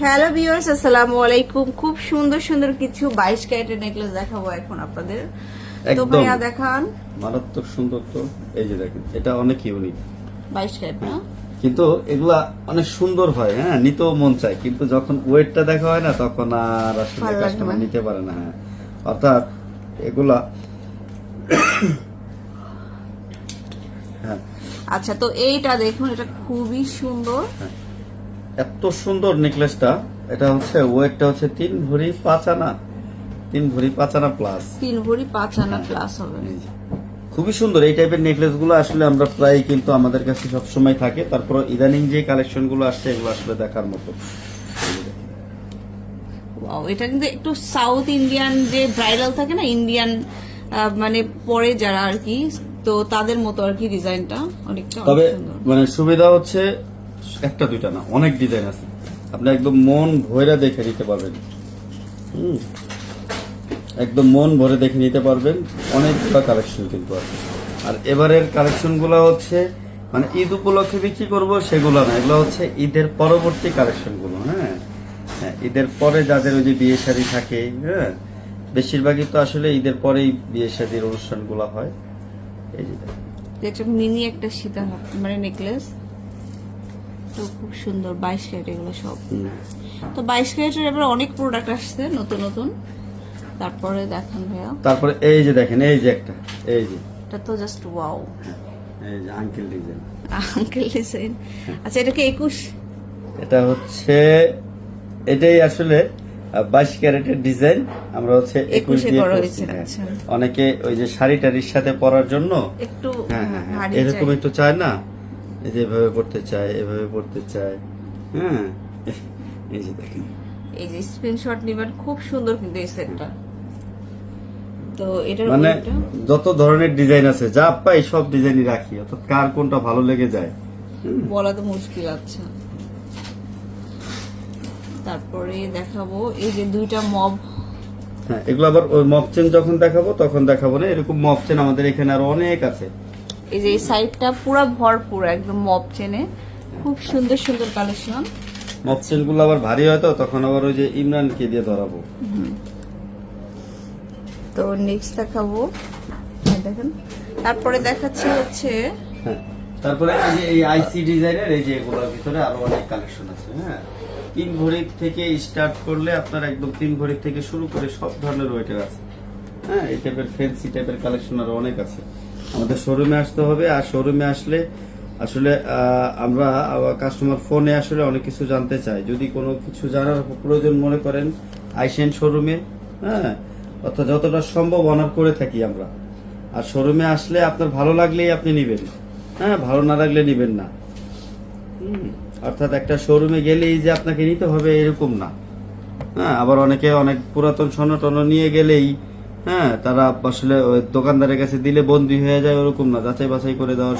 Hello viewers আসসালামু আলাইকুম। খুব সুন্দর সুন্দর কিছু বাইশ ক্যারেটের নেকলেস দেখাবো এখন আপনাদের। তো ভাইয়া দেখান। মারাত্মক সুন্দর তো। এই যে দেখেন এটা অনেক ইউনিক বাইশ ক্যারেট না? কিন্তু এগুলা অনেক সুন্দর হয় হ্যাঁ নিতেও মন চায়। কিন্তু যখন ওয়েটটা দেখা হয় না তখন আর আসলে কাস্টমার নিতে পারে না হ্যাঁ। অর্থাৎ এগুলা হ্যাঁ। আচ্ছা তো এইটা দেখুন এটা খুবই সুন্দর। এত সুন্দর নেকলেসটা এটা হচ্ছে ওয়েটটা হচ্ছে তিন ভরি পাঁচ আনা তিন ভরি পাঁচ আনা প্লাস তিন ভরি পাঁচ আনা প্লাস হবে। খুবই সুন্দর এই টাইপের নেকলেসগুলো আসলে আমরা প্রায় কিন্তু আমাদের কাছে সবসময় থাকে। তারপর ইদানিং যে কালেকশনগুলো আসছে এগুলো আসলে দেখার মতো। এটা কিন্তু একটু সাউথ ইন্ডিয়ান যে ব্রাইডাল থাকে না ইন্ডিয়ান মানে পরে যারা আর কি তো তাদের মতো আর কি ডিজাইনটা অনেকটা অনেক তবে মানে সুবিধা হচ্ছে একটা দুইটা না অনেক ডিজাইন আছে। আপনি একদম মন ভরে দেখে নিতে পারবেন। হুম। একদম মন ভরে দেখে নিতে পারবেন অনেকগুলো কালেকশন কিন্তু আছে। আর এবারের কালেকশনগুলো হচ্ছে মানে ঈদ উপলক্ষে বিক্রি করব সেগুলো না এগুলো হচ্ছে ঈদের পরবর্তী কালেকশনগুলো হ্যাঁ? হ্যাঁ ঈদের পরে যাদের ওই যে বিয়ে শাড়ি থাকে হ্যাঁ? বেশিরভাগই তো আসলে ঈদের পরেই বিয়ে শাড়ির অনুষ্ঠানগুলো হয়। এই যে দেখেন। মিনি একটা সীতা মানে নেকলেস তো খুব সুন্দর বাইশ ক্যারেট এগুলো সব। তো বাইশ ক্যারেটের এবার অনেক প্রোডাক্ট আসছে নতুন নতুন। তারপরে দেখান ভাইয়া। তারপরে এই যে দেখেন এই যে একটা এই যে। এটা তো জাস্ট ওয়াও এই যে আঙ্কেল ডিজাইন আঙ্কেল ডিজাইন আচ্ছা এটা কি একুশ? এটা হচ্ছে এটাই আসলে বাইশ ক্যারেটের ডিজাইন আমরা হচ্ছে একুশ দিয়ে হ্যাঁ। আচ্ছা। অনেকে ওই যে শাড়ি টাড়ির সাথে পরার জন্য একটু হ্যাঁ হ্যাঁ হ্যাঁ, এরকম একটু চায় না? এই যে এভাবে পড়তে চায় এভাবে পড়তে চায়। হ্যাঁ এই যে দেখেন। এই যে স্ক্রিনশট নিবেন খুব সুন্দর কিন্তু এই সেটটা তো এটার মানে যত ধরনের ডিজাইন আছে যা পাই সব ডিজাইনই রাখি অর্থাৎ কার কোনটা ভালো লেগে যায়। বলা তো মুশকিল আচ্ছা। তারপরে দেখাবো এই যে দুইটা মব হ্যাঁ এগুলো আবার ওই মপ চেন যখন দেখাবো তখন দেখাবো না। এরকম মপ চেন আমাদের এখানে আরও অনেক আছে। এই যে এই সাইডটা পুরো ভরপুর একদম মব চেনে খুব সুন্দর সুন্দর কালেকশন মপ চেনগুলো আবার ভারী হয় তো তখন আবার ওই যে ইমরানকে দিয়ে ধরাবো। তো নেক্সট দেখাবো। এই দেখেন। তারপরে দেখাচ্ছি হচ্ছে হ্যাঁ তারপরে এই যে এই আইসি ডিজাইনের এই যে এগুলোর ভিতরে আরও অনেক কালেকশন আছে হ্যাঁ। তিন ভরি থেকে স্টার্ট করলে আপনার একদম তিন ভরি থেকে শুরু করে সব ধরনের ওয়েটের আছে। হ্যাঁ এই টাইপের ফ্যান্সি টাইপের কালেকশন আরও অনেক আছে। আমাদের শোরুমে আসতে হবে, আর শোরুমে আসলে আসলে আমরা কাস্টমার ফোনে আসলে অনেক কিছু জানতে চাই। যদি কোনো কিছু জানার প্রয়োজন মনে করেন, আইসেন শোরুমে হ্যাঁ অর্থাৎ যতটা সম্ভব অনার করে থাকি আমরা। আর শোরুমে আসলে আপনার ভালো লাগলেই আপনি নিবেন হ্যাঁ ভালো না লাগলে নিবেন না। অর্থাৎ একটা শোরুমে গেলেই যে আপনাকে নিতে হবে এরকম না। হ্যাঁ আবার অনেকে অনেক পুরাতন টর্ণ নিয়ে গেলেই হ্যাঁ তারা আসলে দোকানদারের কাছে দিলে বন্দী হয়ে যায়, ওরকম না যাচাই বাছাই করে দেওয়ার